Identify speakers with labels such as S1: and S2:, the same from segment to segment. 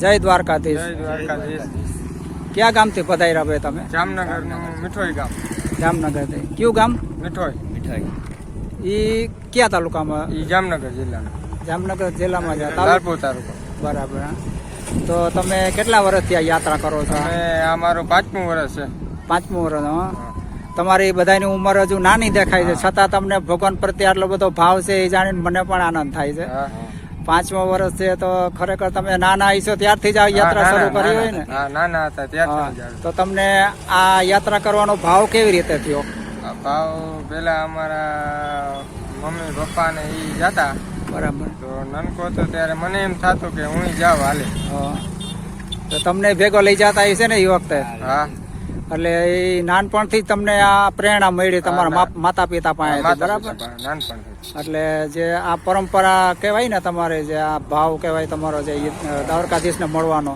S1: જય દ્વારકાધીશ. ક્યાં ગામથી પધાર્યા ભાઈ તમે?
S2: જામનગરનું મીઠોઈ ગામ.
S1: જામનગરથી. કયું ગામ?
S2: મીઠોઈ.
S1: એ કયા તાલુકામાં?
S2: ઈ જામનગર જિલ્લાનું.
S1: જામનગર જિલ્લામાં જ તાલુકો?
S2: લાલપુર તાલુકો.
S1: બરાબર હા. તો તમે કેટલા વર્ષથી આ યાત્રા કરો છો?
S2: આ મારું પાંચમું વર્ષ છે.
S1: પાંચમું વર્ષ હં? તમારી બધાની ઉંમર હજુ નાની દેખાય છે. છતાં તમને ભગવાન પ્રત્યે આટલો બધો ભાવ છે એ જાણીને મને પણ આનંદ થાય છે.
S2: હા.
S1: પાંચમો વર્ષ છે તો ખરેખર તમે નાના હશો ત્યારથી જ આ યાત્રા શરૂ કરી હોય ને?
S2: નાના હતા ત્યારથી
S1: તો તમને આ યાત્રા કરવાનો ભાવ કેવી રીતે થયો?
S2: ભાવ પેલા અમારા મમ્મી પપ્પા ને ઈ જતા.
S1: બરાબર.
S2: તો નનકો તો ત્યારે મને એમ થતું કે હું જાઉં હાલે.
S1: તો તમને ભેગો લઈ જતા હશે ને એ વખતે?
S2: હા.
S1: એટલે એ નાનપણથી જ તમને આ પ્રેરણા મળી તમારા માતા પિતા
S2: પાસે બરાબર?
S1: એટલે જે આ પરંપરા કહેવાય ને તમારે જે આ ભાવ કહેવાય તમારો જે દ્વારકાધીશને મળવાનો.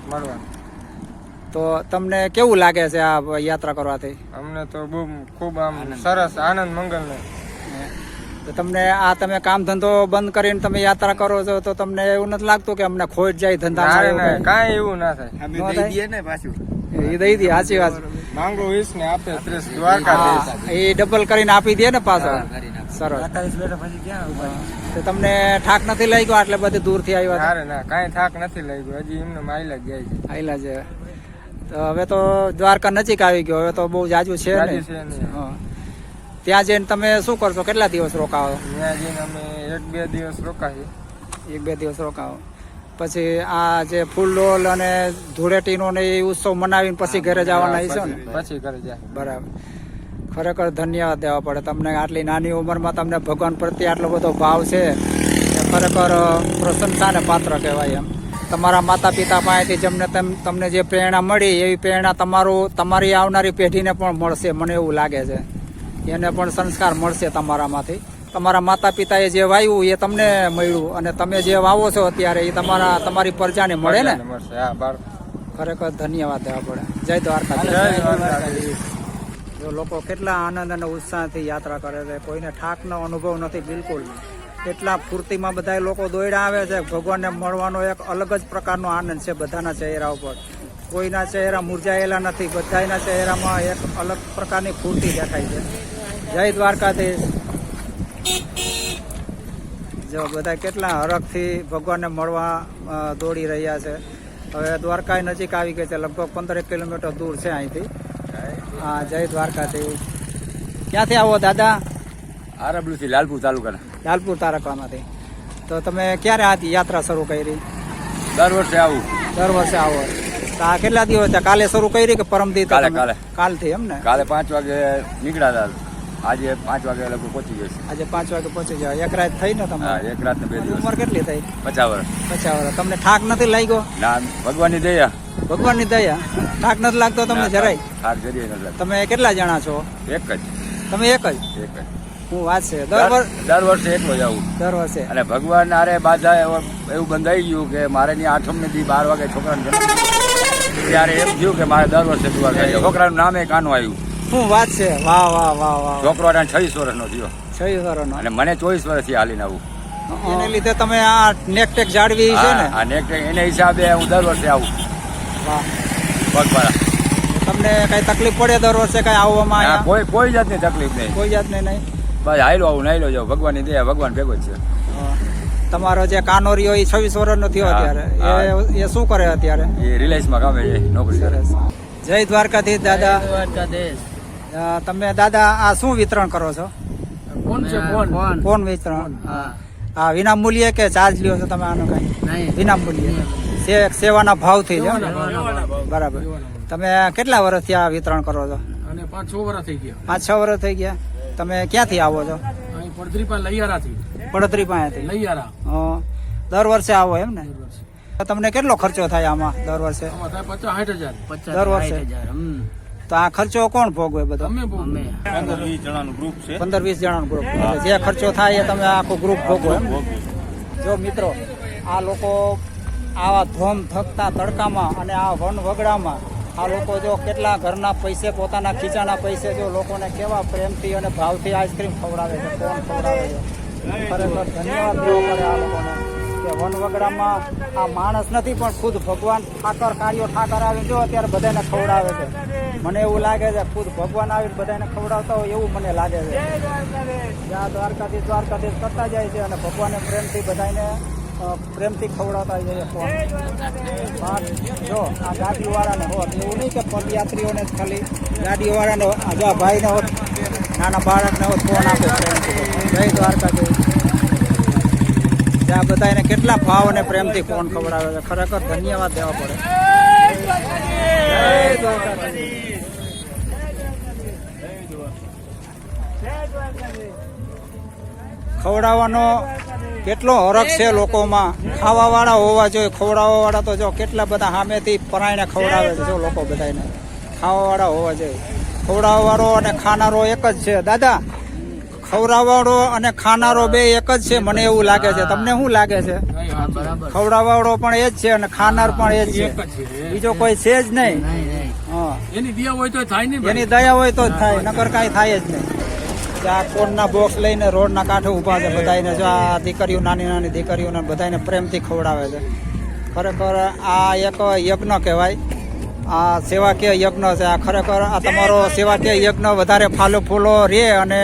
S1: તો તમને કેવું લાગે છે આ યાત્રા કરવાથી?
S2: અમને તો બહુ ખૂબ આમ સરસ આનંદ મંગલ
S1: તો તમને આ તમે કામ ધંધો બંધ કરીને તમે યાત્રા કરો છો તો તમને એવું નથી લાગતું કે અમને ખોટ જાય ધંધા
S2: ના ના કાંઈ એવું ના થાય.
S1: એ દઈ દી સાચી વાત.
S2: માંગો વીસ ને આપે ત્રીસ દ્વારકા
S1: એ ડબલ કરીને આપી દે ને પાછો. સરસ. તો તમને ઠાક નથી લાગ્યો આટલે બધી દૂરથી આવ્યા હતા?
S2: ના ના કાંઈ થાક નથી લાગ્યો. હજી એમને માઇલેજ જાય છે.
S1: આયલા છે તો હવે તો દ્વારકા નજીક આવી ગયો હવે તો બહુ જાજુ છે ને. ત્યાં જઈને તમે શું કરશો? કેટલા દિવસ રોકાવો?
S2: ત્યાં જઈને અમે એક બે દિવસ રોકાઈએ.
S1: એક બે દિવસ રોકાવો. પછી આ જે ફૂલડોલ અને ધૂળેટીનો ને એ ઉત્સવ મનાવીને પછી ઘરે જવાના હશો ને?
S2: પછી ઘરે જાય.
S1: બરાબર. ખરેખર ધન્યવાદ દેવા પડે. તમને આટલી નાની ઉંમરમાં તમને ભગવાન પ્રત્યે આટલો બધો ભાવ છે એ ખરેખર પ્રશંસાને પાત્ર કહેવાય એમ. તમારા માતા પિતા પાસેથી જેમને તેમ તમને જે પ્રેરણા મળી એવી પ્રેરણા તમારું તમારી આવનારી પેઢીને પણ મળશે. મને એવું લાગે છે. એને પણ સંસ્કાર મળશે તમારામાંથી. તમારા માતા પિતાએ જે વાવ્યું એ તમને મળ્યું અને તમે જે વાવો છો અત્યારે એ તમારા તમારી પ્રજાને મળે ને? ખરેખર ધન્યવાદ આપણે જય દ્વારકા જો લોકો કેટલા આનંદ અને ઉત્સાહથી યાત્રા કરે છે કોઈને ઠાકનો અનુભવ નથી બિલકુલ. એટલા ફૂર્તિમાં બધા લોકો દોડ્યા આવે છે ભગવાનને મળવાનો એક અલગ જ પ્રકારનો આનંદ છે બધાના ચહેરા ઉપર. કોઈના ચહેરા મુરઝાયેલા નથી બધાના ચહેરામાં એક અલગ પ્રકારની ફૂર્તિ દેખાય છે. જય દ્વારકાધીશ. જો બધા કેટલા હરખથી ભગવાનને મળવા દોડી રહ્યા છે. હવે દ્વારકા નજીક આવી ગઈ છે લગભગ પંદરેક કિલોમીટર દૂર છે અહીંથી. હા જય દ્વારકાથી ક્યાંથી આવો દાદા?
S3: આરબલુથી લાલપુર તાલુકાના.
S1: લાલપુર તારકવામાંથી. તો તમે ક્યારે આ યાત્રા શરૂ કરી?
S3: દર વર્ષે આવું.
S1: દર વર્ષે આવો. આ કેટલા દિવસ કાલે શરૂ કરી કે પરમદી
S3: કાલે, કાલે.
S1: કાલથી એમ ને?
S3: કાલે પાંચ વાગે નીકળ્યા હતા. આજે પાંચ વાગે લગભગ પહોંચી ગયો
S1: આજે પાંચ વાગે પહોંચી જાય એક રાત થઈ ને તમે
S3: એક રાત ને બે દિવસ.
S1: ઉંમર કેટલી થઈ?
S3: પચાસ વર્ષ.
S1: પચાસ વર્ષ. તમને ઠાક નથી લાગ્યો?
S3: ના ભગવાનની દયા.
S1: ભગવાનની દયા. ઠાક નથી લાગતો તમને જરાય?
S3: થાક જરીએ નથી લાગતો.
S1: તમે કેટલા જણા છો?
S3: એક જ.
S1: તમે એક જ?
S3: એક જ.
S1: હું વાત છે? દર
S3: દર વર્ષે એકલો જ આવું.
S1: દર વર્ષે.
S3: અને ભગવાન આરે બાધા એવો- બંધાઈ ગયું કે મારે ની આઠમ ને દી બાર વાગે છોકરાને જન્મ. ત્યારે એમ થયું કે મારે દર વર્ષે. છોકરાનું નામે કાનું આવ્યું.
S1: શું વાત છે? વાહ વાહ વાહ વાહ
S3: છોકરો અઢાર છવ્વીસ વર્ષનો થયો.
S1: છવ્વીસ વર્ષનો.
S3: અને મને ચોવીસ વર્ષથી હાલીને આવું
S1: એને લીધે તમે આ નેક ટેક જાળવી છે ને?
S3: આ નેકટેક એને હિસાબે હું દર વર્ષે આવું.
S1: વાહ.
S3: પગપાળા.
S1: તમને કઈ તકલીફ પડે દર વર્ષે કઈ આવવામાં
S3: કોઈ કોઈ જાતની તકલીફ નહીં.
S1: કોઈ જાતની નહીં?
S3: બસ હાયલો આવું નાયલો જાવ ભગવાનની દયા ભગવાન ભેગો છે.
S1: તમારો જે કાનોરિયો એ છવ્વીસ વર્ષનો થયો અત્યારે. એ એ શું કરે અત્યારે?
S3: એ રિલાયન્સમાં કામે છે નોકરી કરે.
S1: જય દ્વારકાધીશ દાદા. અ, તમે દાદા આ શું વિતરણ કરો છો?
S2: કોણ છે કોણ
S1: કોણ વિતરણ. હા. વિના મૂલ્યે કે ચાર્જ લ્યો છો તમે આનો કઈ? વિના મૂલ્યે. સે- સેવાના ભાવથી થઈ જાય. ને? બરાબર. તમે કેટલા વર્ષથી આ વિતરણ કરો છો?
S4: પાંચ છ વર્ષ થઈ ગયા.
S1: પાંચ છ વર્ષ થઈ ગયા. તમે ક્યાંથી આવો છો? પડતરી પાસેથી? હં. દર વર્ષે આવો એમ ને? તો તમને કેટલો ખર્ચો થાય આમાં દર વર્ષે? દર વર્ષે તો આ ખર્ચો કોણ ભોગવે બધો? પંદર વીસ જણાનું ગ્રુપ જે ખર્ચો થાય એ તમે આખું ગ્રુપ ભોગવો જો મિત્રો આ લોકો આવા ધોમ ધકતા તડકામાં અને આ વન વગડામાં આ લોકો જો કેટલા ઘરના પૈસે પોતાના ખીચાના પૈસે જો લોકોને કેવા પ્રેમથી અને ભાવથી આઈસ્ક્રીમ ખવડાવે છે કોણ ખવડાવે છે? ખરેખર ધન્યવાદ દેવો પડે આ લોકોને કે વનવગડામાં આ માણસ નથી પણ ખુદ ભગવાન ઠાકર કાર્યો ઠાકર આવે જો અત્યારે બધાને ખવડાવે છે. મને એવું લાગે છે ખુદ ભગવાન આવીને બધાને ખવડાવતા હોય એવું મને લાગે છે. જ્યાં દ્વારકાધીશ. દ્વારકાધીશ કરતા જાય છે અને ભગવાને પ્રેમથી બધાને પ્રેમથી ખવડાવતા જાય છે. જો આ ગાડીવાળાને હોત એવું નહીં કે પદયાત્રીઓને જ ખાલી ગાડીવાળાને હોત. આ જો આ ભાઈને હોત નાના બાળકને હોત ફોન આપે પ્રેમથી. જય દ્વારકાધીશ. ત્યાં બધાને કેટલા ભાવ અને પ્રેમથી ફોન ખવડાવે છે. ખરેખર ધન્યવાદ દેવા પડે. જય દ્વારકાધીશ. ખવડાવવાનો કેટલો હરખ છે લોકોમાં. ખાવાવાળા હોવા જોઈએ. ખવડાવવાવાળા તો જો કેટલા બધા સામેથી પરાયને ખવડાવે છે. જો લોકો બધાને ખાવાવાળા હોવા જોઈએ. ખવડાવવાળો અને ખાનારો એક જ છે. દાદા ખવડાવવાળો અને ખાનારો બે એક જ છે. મને એવું લાગે છે. તમને શું લાગે છે? ખવડાવવાળો પણ એ જ છે અને ખાનાર પણ એ જ છે. બીજો કોઈ છે જ નહીં.
S4: એની દયા હોય તો થાય
S1: એની દયા હોય તો જ થાય. નકર કાંઈ થાય જ નહીં. ત્યાં કોનના બોક્સ લઈને રોડના કાંઠે ઊભા છે બધાને જો આ દીકરીઓ નાની નાની દીકરીઓને બધાને પ્રેમથી ખવડાવે છે. ખરેખર આ એક યજ્ઞ કહેવાય. આ સેવાકીય યજ્ઞ છે. આ ખરેખર આ તમારો સેવાકીય યજ્ઞ વધારે ફાલો ફૂલો રહે અને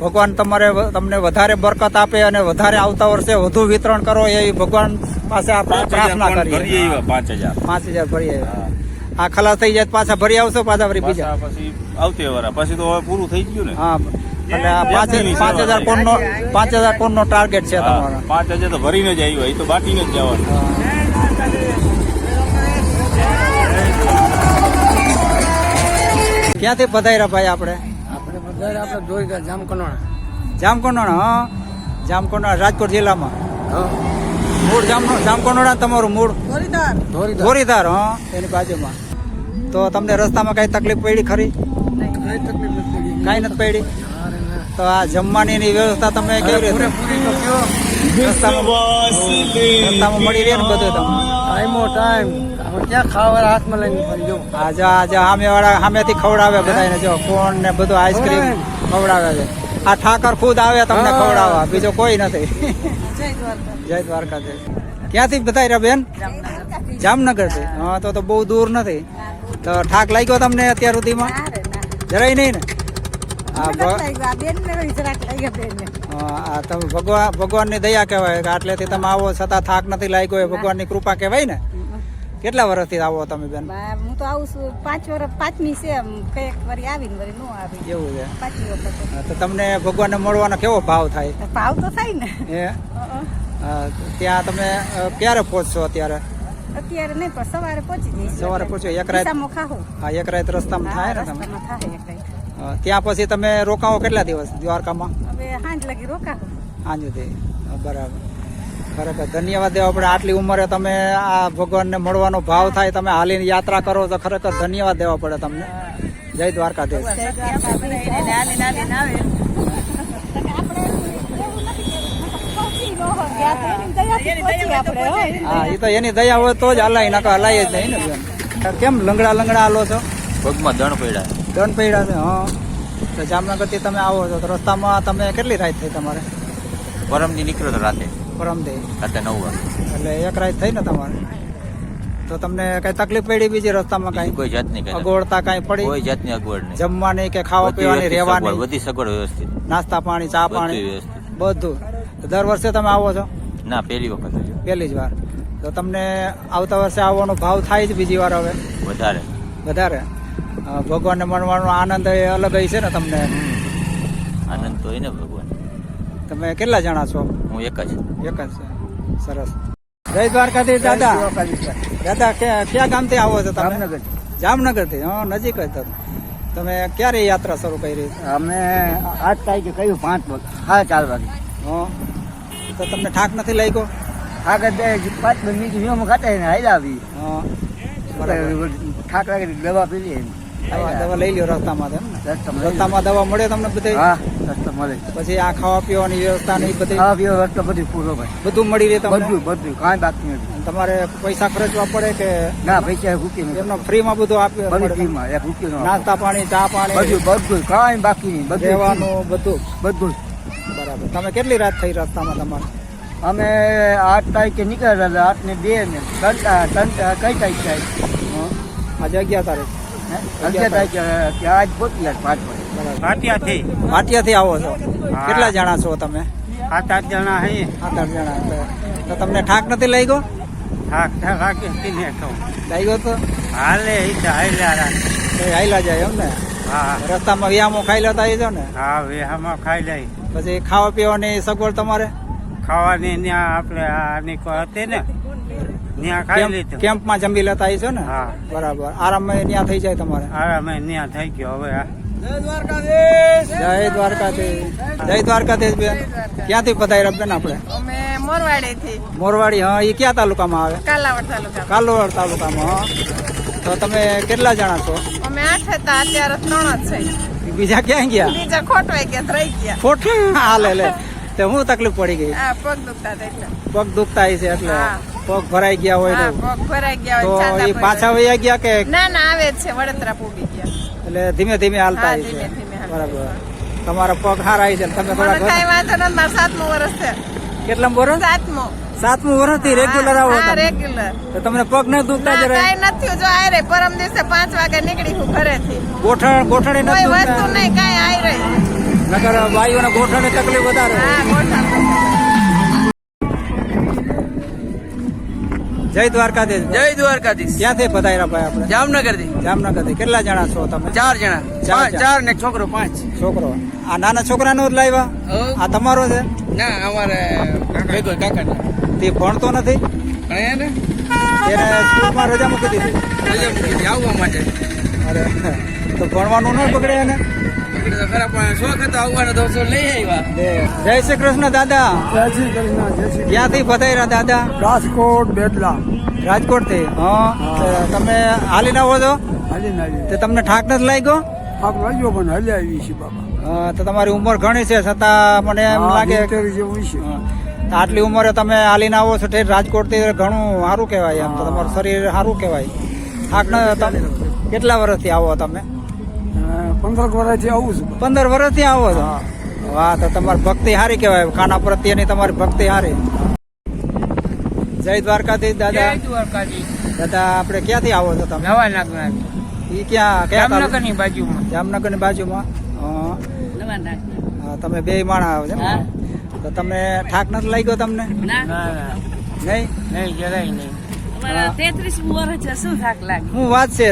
S1: ભગવાન તમારે તમને વધારે બરકત આપે અને વધારે આવતા વર્ષે વધુ વિતરણ કરો એવી ભગવાન પાસે આપણે પ્રાર્થના કરીએ.
S3: પાંચ હજાર.
S1: પાંચ હજાર ભરીએ આ ખલાસ થઈ જાય પાછા ભરી આવશો પાછા ફરી બીજા.
S3: આવતી પછી તો હવે પૂરું થઈ ગયું ને.
S1: હા એટલે આ પાંચ પાંચ હજાર કોનનો પાંચ હજાર કોનનો ટાર્ગેટ છે તમારો.
S3: પાંચ હજાર તો ભરીને જ આવ્યો એ તો બાકીને જ જવાનું.
S1: ક્યાંથી પધાર્યા ભાઈ આપણે?
S4: આપણે પધાર્યા આપણે જોઈ ગયા જામકનોણા
S1: જામકંડોળા હા? જામકંડોળા રાજકોટ જિલ્લામાં? મૂળ જામ જામકંડોળા તમારું મૂળ?
S4: ધોરીધાર.
S1: ધોરીધાર. હા? એની બાજુમાં. તો તમને રસ્તામાં કઈ તકલીફ પડી ખરી?
S4: કઈ તકલીફ નથી પડી.
S1: તો આ જમવાની વ્યવસ્થા તમે કેવી રીતે રસ્તામાં મળી રહે ને બધું તમે
S4: ટાઈમો ટાઈમ ક્યાં ખાવા હાથમાં લઈને ફરી
S1: આજે આજે સામે સામેથી ખવડાવે બધાને જો કોણ ને બધું આઈસ્ક્રીમ ખવડાવે છે. આ ઠાકર ખુદ આવે તમને ખવડાવવા. બીજો કોઈ નથી. જય દ્વારકાધીશ. ક્યાંથી બતાવી બેન? જામનગરથી હા તો તો બહુ દૂર નથી. તો ઠાક લાગ્યો તમને અત્યાર સુધીમાં? જરાય નહીં ને? ભગવાન ભગવાનની દયા કહેવાય કે આટલેથી તમે આવો છતાં થાક નથી લાગ્યો એ ભગવાનની કૃપા કહેવાય ને? કેટલા વર્ષથી આવો તમે બેન?
S5: હું તો આવું છું પાંચ વર્ષ પાંચમી છે કંઈક વરી આવીને વરી નો આવી.
S1: એવું છે.
S5: પાંચમી વખત.
S1: તો તમને ભગવાનને મળવાનો કેવો ભાવ થાય?
S5: ભાવ તો થાય ને.
S1: એ હા, ત્યાં તમે ક્યારે પહોંચશો અત્યારે?
S5: અત્યારે નહીં પણ સવારે પહોંચી જઈશ
S1: સવારે પહોંચો એક રાત હા. એક રાત રસ્તામાં થાય ને તમે?
S5: થાય એક રાત.
S1: ત્યાં પછી તમે રોકાવો કેટલા દિવસ દ્વારકામાં?
S5: સાંજ હાંજ લગી
S1: સુધી. બરાબર. ખરેખર ધન્યવાદ દેવા. પડે આટલી ઉંમરે તમે આ ભગવાનને મળવાનો ભાવ થાય તમે હાલીને યાત્રા કરો તો ખરેખર ધન્યવાદ દેવા પડે તમને. જય દ્વારકાધીશ.
S5: દેવ હો.
S1: હા એ તો એની દયા હોય તો જ હલાય નકા હલાય જ નહીં ને બેન. કેમ લંગડા લંગડા હાલો છો?
S3: પગમાં દણ પડ્યા.
S1: દંડ પડ્યા છે હા. તો જામનગરથી તમે આવો છો તો રસ્તામાં તમે કેટલી રાત થઈ તમારે?
S3: પરમથી નીકળ્યો તો રાતે.
S1: પરમથી
S3: રાતે નવ વાગે.
S1: એટલે એક રાત થઈ ને તમારે? તો તમને કઈ તકલીફ પડી બીજી રસ્તામાં કઈ?
S3: કોઈ જાતની કઈ
S1: અગવડતા કઈ પડી?
S3: કોઈ જાતની અગવડ નહીં.
S1: જમવાની કે ખાવા પીવાની રહેવાની?
S3: બધી સગવડ વ્યવસ્થિત.
S1: નાસ્તા પાણી ચા પાણી? બધું. દર વર્ષે તમે આવો છો?
S3: ના પહેલી વખત
S1: પહેલી જ વાર. તો તમને આવતા વર્ષે આવવાનો ભાવ થાય જ બીજી વાર હવે?
S3: વધારે.
S1: વધારે? ભગવાનને મળવાનો આનંદ એ અલગ જ છે ને તમને?
S3: આનંદ તો એને ભગવાન.
S1: તમે કેટલા જણા છો?
S3: હું એક જ.
S1: એક જ છે. સરસ. જય દ્વારકાધીશ દાદા. દાદા ક્યાં ક્યાં ગામથી આવો છો તમે?
S2: જામનગર.
S1: જામનગરથી હા નજીક જ તો તમે ક્યારે યાત્રા શરૂ કરી?
S2: અમે આજ તારીખે કહ્યું પાંચ વાગે હા ચાર વાગે.
S1: હા. તો તમને ઠાક નથી લાગ્યો?
S2: આગળ બે પાંચ મિનિટ ખાતા ને આવી. ઠાક લાગે દવા પીલી
S1: દવા દવા લઈ લ્યો રસ્તામાં
S2: રસ્તામાં
S1: દવા મળે તમને બધી
S2: મળે
S1: પછી આ ખાવા પીવાની વ્યવસ્થા નહીં બધી
S2: ખાવા પીવા રસ્તો બધું પૂરો ભાઈ.
S1: બધું મળી રહે
S2: બધું બધું કાંઈ બાકી નથી
S1: તમારે પૈસા ખર્ચવા પડે કે
S2: ના પૈસા રૂકી નથી
S1: એમનો ફ્રીમાં બધું આપે
S2: બધું? ફ્રીમાં એક રૂપિયો
S1: નાસ્તા પાણી ચા પાણી?
S2: બધું બધું કાંઈ બાકી નહીં બધું.
S1: રહેવાનું બધું?
S2: બધું.
S1: બરાબર. તમે કેટલી રાત થઈ રસ્તામાં તમારે?
S4: અમે આઠ તારીખે નીકળ્યા હતા આઠ ને બે ને ત્રણ કઈ તારીખ થાય
S1: હં. આજે અગિયાર તારીખ.
S2: ભાટિયાથી
S1: આવો છો. કેટલા જણા છો તમે?
S2: સાત આઠ જણા હઈ
S1: સાત આઠ જણા. તો તમને ઠાક નથી લઈ ગયો
S2: થાક થાકે
S1: લઈ ગયો તો?
S2: હાલે
S1: હાઈલા જાય એમ ને?
S2: હા.
S1: રસ્તામાં વ્યામો ખાઈ લેતા આવી જાવ ને?
S2: હા વેહામાં ખાઈ લઈ.
S1: પછી ખાવા પીવાની સગવડ તમારે?
S2: ખાવાની આપણે આની હતી ને ત્યાં ખાઈ
S1: કેમ્પ-
S2: લીધું
S1: કેમ્પમાં જમી લેતા આવી છો ને?
S2: હા.
S1: બરાબર. આરામય ત્યાં થઈ જાય તમારે.
S2: આરામે ન્યા થઈ ગયો હવે આ
S1: જય દ્વારકાધીશ. જય દ્વારકાધીશ. બેન. ક્યાંથી પધાર્યા બેન આપણે?
S5: મોરવાડી
S1: મોરવાડી હા એ ક્યાં તાલુકામાં આવે?
S5: કાલાવડ તાલુકા
S1: તાલુકામાં હા. તો તમે કેટલા જણા છો?
S5: અમે આઠ હતા અત્યારે ત્રણ જ છે.
S1: બીજા ક્યાં ગયા?
S5: બીજા ખોટવાઈ ગયા રહી ગયા.
S1: ખોટ? હાલે લે તે હું તકલીફ પડી ગઈ?
S5: પગ દુખતા
S1: પગ દુખતા છે એટલે.
S5: હા.
S1: પગ ભરાઈ ગયા હોય તો.
S5: પગ ભરાઈ ગયા
S1: તો એ પાછા. વયા ગયા કે?
S5: ના ના આવે છે વડતરા પૂગી ગયા.
S1: એટલે ધીમે ધીમે હાલતા
S5: ધીમે ધીમે
S1: બરાબર. તમારા પગ હારા છે તમે થોડા
S5: કઈ વાંધો નથી મારું સાતમું વર્ષ છે.
S1: કેટલા વર્ષ?
S5: સાતમું.
S1: સાતમું વર્ષથી રેગ્યુલર આવો
S5: રેગ્યુલર
S1: તો તમને પગ ન દુખતા
S5: જ
S1: રહે
S5: કઈ નથી જો આય રે પરમ દિવસે પાંચ વાગે નીકળી હું ઘરેથી.
S1: ગોઠણ ગોઠણે
S5: કોઈ
S1: નથી
S5: વસ્તુ નહીં કઈ આવી રહી
S1: નકર ભાઈઓને ગોઠણે તકલીફ વધારે.
S5: હા ગોઠણ.
S1: જય દ્વારકાધીશ.
S4: જય દ્વારકાધીશ.
S1: ક્યાંથી પધાર્યા ભાઈ આપણે?
S4: જામનગરથી
S1: જામનગરથી. કેટલા જણા છો તમે?
S4: ચાર જણા.
S1: ચાર
S4: ને છોકરો પાંચ.
S1: છોકરો. આ નાના છોકરાનો જ લાવ્યા? આ તમારો છે?
S4: ના અમારે ભેગો કાકા
S1: તે ભણતો નથી?
S4: ને?
S1: એને સ્કૂલમાં રજા મૂકી દીધી.
S4: આવવા માટે.
S1: અરે તો ભણવાનું ન પકડે એને?
S4: ખરા પણ શોખ હતો આવવાનો તો શું લઈ આવ્યા?
S1: જય શ્રી કૃષ્ણ દાદા.
S4: જય શ્રી કૃષ્ણ જય શ્રી
S1: ક્યાંથી પધાર્યા દાદા?
S4: રાજકોટ
S1: બેટલા. રાજકોટથી હા. તો તમે હાલી ના છો
S4: હાલી નાલી
S1: તે તમને ઠાક નથી લાગ્યો?
S4: આપ લાગ્યો પણ હાલી આવી છે બાબા
S1: તો તમારી ઉંમર ઘણી છે છતાં મને એમ લાગે આટલી ઉંમરે તમે હાલીને આવો છો ઠેર રાજકોટથી ઘણું સારું કહેવાય એમ. તો તમારું શરીર સારું કહેવાય. થાક ન કેટલા વર્ષથી આવો તમે?
S4: પંદર વર્ષથી આવું છું.
S1: પંદર વર્ષથી આવો છો? વાહ તો તમારી ભક્તિ સારી કહેવાય. ખાના પ્રત્યેની તમારી ભક્તિ સારી. જય દ્વારકાથી દાદા. દાદા આપણે ક્યાંથી આવો છો તમે?
S2: નવા નાગના
S1: ઈ ક્યાં ક્યાં?
S2: જામનગરની બાજુમાં.
S1: જામનગરની બાજુમાં? હા. હા, તમે બે માણા આવો છો તો તમે ઠાક નથી લાગ્યો તમને?
S2: ના ના.
S1: નહીં?
S2: નહીં જરાય નહીં.
S1: હા.
S6: તેત્રીસ વર્ષ છે શું થાક લાગે?
S1: શું વાત છે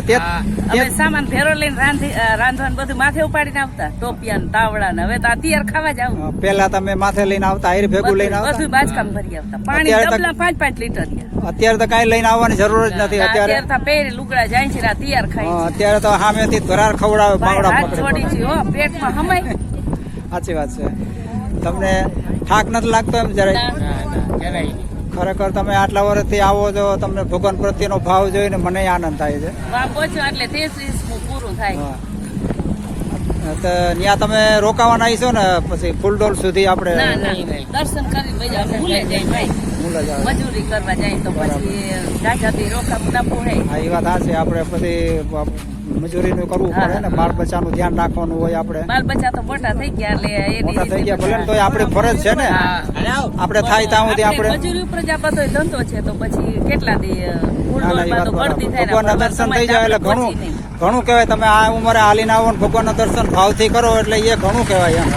S6: અમે સામાન ભેરો લઈને રાંધવાનું બધું માથે ઉપાડીને આવતા ટોપિયા ને તાવડા ને. હવે તો અત્યારે ખાવા જ આવું
S1: પેલા તમે માથે લઈને આવતા આયર ભેગું લઈને
S6: બધું
S1: આવતા
S6: બાજકામ ભરી આવતા. પાણી
S1: તો-
S6: ડબલા પાંચ પાંચ લીટર
S1: અત્યારે તો કાંઈ લઈને આવવાની જરૂર જ નથી અત્યારે.
S6: અત્યારે તો પહેરી લુગડા જાય છે તૈયાર ખાય
S1: અત્યારે તો સામેથી ધરાર ખવડાવે બાવડા
S6: છે હો પેટમાં હમાય.
S1: સાચી વાત છે. તમને થાક નથી લાગતો એમ જરાય? ખરેખર તમે આટલા વર્ષથી આવો છો તમને ભગવાન પ્રત્યેનો ભાવ જોઈને મને આનંદ થાય છે. ત્યાં તમે રોકાવાના છો ને પછી ફૂલડોલ સુધી આપણે
S6: દર્શન કરી
S1: મુલા.
S6: મજૂરી કરવા જાય તો પછી જાજાથી રોકા બધા પોહે.
S1: હા એ વાત છે આપણે પછી મજૂરીનું કરવું પડે ને. બાળ બચ્ચાનું ધ્યાન રાખવાનું હોય આપણે.
S6: બાલ બચ્ચા તો મોટા થઈ ગયા એટલે
S1: મોટા થઈ ગયા ભલે તો આપણી ફરજ છે ને. આપણે થાય ત્યાં સુધી
S6: આપણે
S1: આપણે
S6: મજૂરી ઉપર જ આ બધો ધંધો છે તો પછી કેટલા દી
S1: ના, ના,
S6: ને
S1: ભગવાનના દર્શન થઈ જાય એટલે ઘણું ઘણું કહેવાય તમે આ ઉંમરે હાલીને આવો ને ભગવાનના દર્શન ભાવથી કરો એટલે એ ઘણું કહેવાય એમ.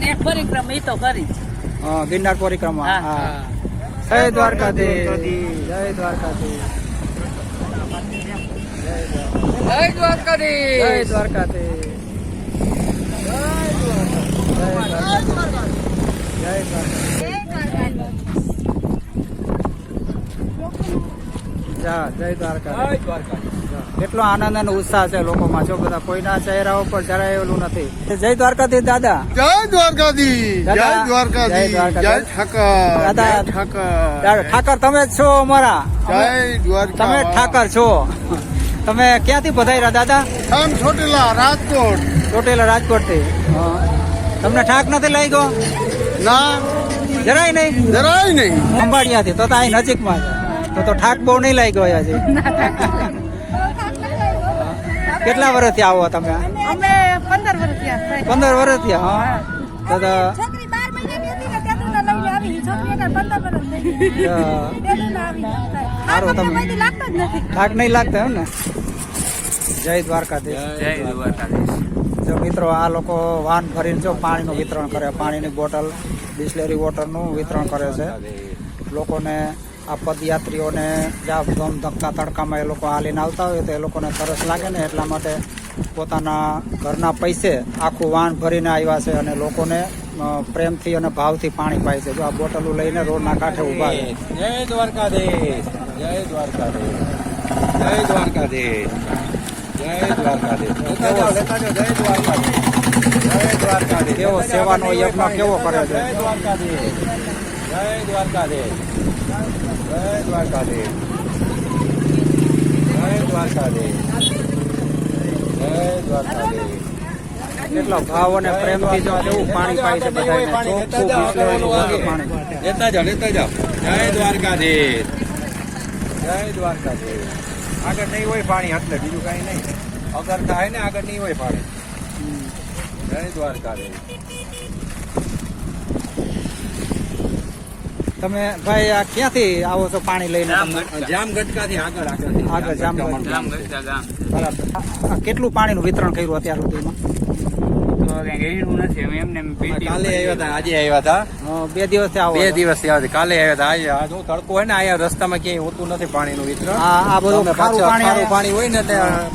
S6: ને પરિક્રમા એ તો કરી
S1: ગિરનાર પરિક્રમા.
S6: હા.
S1: જય દ્વારકાધીશ. જય દ્વારકાધીશ.
S4: જય દ્વારકાધીશ.
S1: જય દ્વારકાધીશ. જય દ્વારકાધીશ. દ્વારકા જય દ્વારકાધીશ. જા. કેટલો આનંદ અને ઉત્સાહ છે લોકોમાં. જો બધા કોઈના ચહેરા ઉપર જરાય ઓલું નથી. જય દ્વારકાધીશ દાદા.
S7: જય દ્વારકાધીશ. જય
S1: દાદા,
S7: દ્વારકાધીશ.
S1: જય
S7: ઠાકર.
S1: દાદા,
S7: ઠાકર.
S1: ઠાકર તમે જ છો અમારા.
S7: જય દ્વારકા.
S1: તમે ઠાકર છો. તમે ક્યાંથી પધાર્યા દાદા?
S7: ઠામ છોટેલા રાજકોટ.
S1: ચોટેલા રાજકોટથી તમને ઠાક નથી લાગ્યો?
S7: ના.
S1: જરાય નહીં?
S7: જરાય નહીં.
S1: અંબાડિયા થી તો તો અહીં નજીકમાં છે. તો તો ઠાક બહુ નહીં લાગ્યો હજી કેટલા વર્ષથી આવો તમે?
S5: અમે પંદર વર્ષ થયા.
S1: પંદર વર્ષથી હા?
S5: નથી.
S1: થાક નહીં લાગતા એમ ને? જય દ્વારકાધીશ.
S3: જય દ્વારકાધીશ.
S1: જો મિત્રો આ લોકો વાહન ભરીને જો પાણીનું વિતરણ કરે. પાણીની બોટલ બિસ્લેરી વોટરનું વિતરણ કરે છે. લોકોને આ પદયાત્રીઓને જ્યાં ધમ ધકતા તડકામાં એ લોકો હાલીને આવતા હોય તો એ લોકોને સરસ લાગે ને એટલા માટે પોતાના ઘરના પૈસે આખું વાહન ભરીને આવ્યા છે અને લોકોને પ્રેમથી અને ભાવથી પાણી પાય છે. જો આ બોટલો લઈને રોડના કાંઠે ઊભા છે.
S3: જય દ્વારકાધીશ. જય દ્વારકાધીશ. જય દ્વારકાધીશ. જય દ્વારકાધીશ. જય દ્વારકાધીશ.
S1: કેવો સેવાનો યજ્ઞ કેવો કરે છે?
S3: જય દ્વારકાધીશ. જય દ્વારકાધીશ. જય દ્વારકાધીશ. જય દ્વારકાધીશ. જય દ્વારકાધીશ.
S1: કેટલો ભાવ અને પ્રેમ જો કેવું પાણી પાય છે
S3: લેતા જાઓ લેતા જાઓ. જય દ્વારકાધીશ. જય દ્વારકાધીશ. આગળ નહીં હોય પાણી એટલે બીજું કાંઈ નહીં. અગર થાય ને આગળ નહીં હોય પાણી. જય દ્વારકાધીશ.
S1: તમે ભાઈ આ ક્યાંથી આવો છો પાણી લઈને?
S3: જામ ગટકાથી આગળ આગળ
S1: આગળ જામગઢ. બરાબર. કેટલું પાણીનું વિતરણ કર્યું અત્યાર સુધીમાં? બે દિવસથી
S3: બે
S1: છો.
S3: દિવસથી આવ્યા હતા કાલે આવ્યા હતા આજે જો તડકો હોય ને અહીંયા રસ્તામાં ક્યાંય હોતું નથી પાણીનું વિતરણ.
S1: આ બધું પાણી
S3: પાણી હોય ને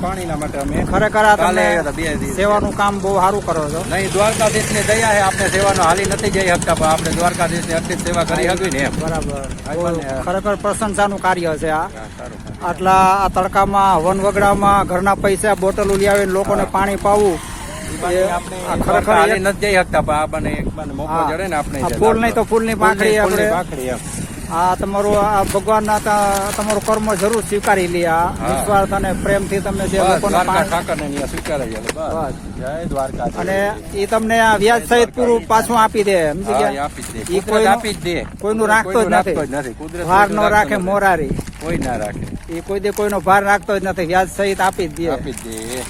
S3: પાણીના માટે અમે
S1: ખરેખર
S3: કાલે આવ્યા હતા બે દિવસ.
S1: સેવાનું કામ બહુ સારું કરો છો.
S3: નહીં દ્વારકાધીશની દયા છે આપણે સેવાનો હાલી નથી જઈ શકતા પણ આપણે દ્વારકાધીશની આટલી સેવા કરી શકવી ને
S1: બરાબર. ખરેખર પ્રશંસાનું કાર્ય છે આ. આટલા આ તડકામાં વનવગડામાં ઘરના પૈસા બોટલ લઈ આવીને લોકોને પાણી પાવું
S3: આપણે
S1: આ
S3: ખરેખર
S1: ખરેખર
S3: હાલી
S1: એક-
S3: નથી જઈ શકતા પણ આપણને એક મોકો જડે ને આપણે
S1: ફૂલ નહીં તો ફૂલની પાંખડી આપણે-
S3: પાંખડી એમ.
S1: આ તમારું આ ભગવાનના તમારું કર્મ જરૂર સ્વીકારી લે આ. નિસ્વાર્થ અને પ્રેમથી તમને જે અને એ તમને આ વ્યાજ સહિત પૂરું પાછું આપી દે
S3: એ
S1: કોઈનું- રાખતો જ નથી. ભાર ન રાખે મોરારી.
S3: કોઈ ના રાખે.
S1: એ કોઈ દે કોઈનો ભાર રાખતો જ નથી. વ્યાજ સહિત આપી જ દે.
S3: આપી જ દે.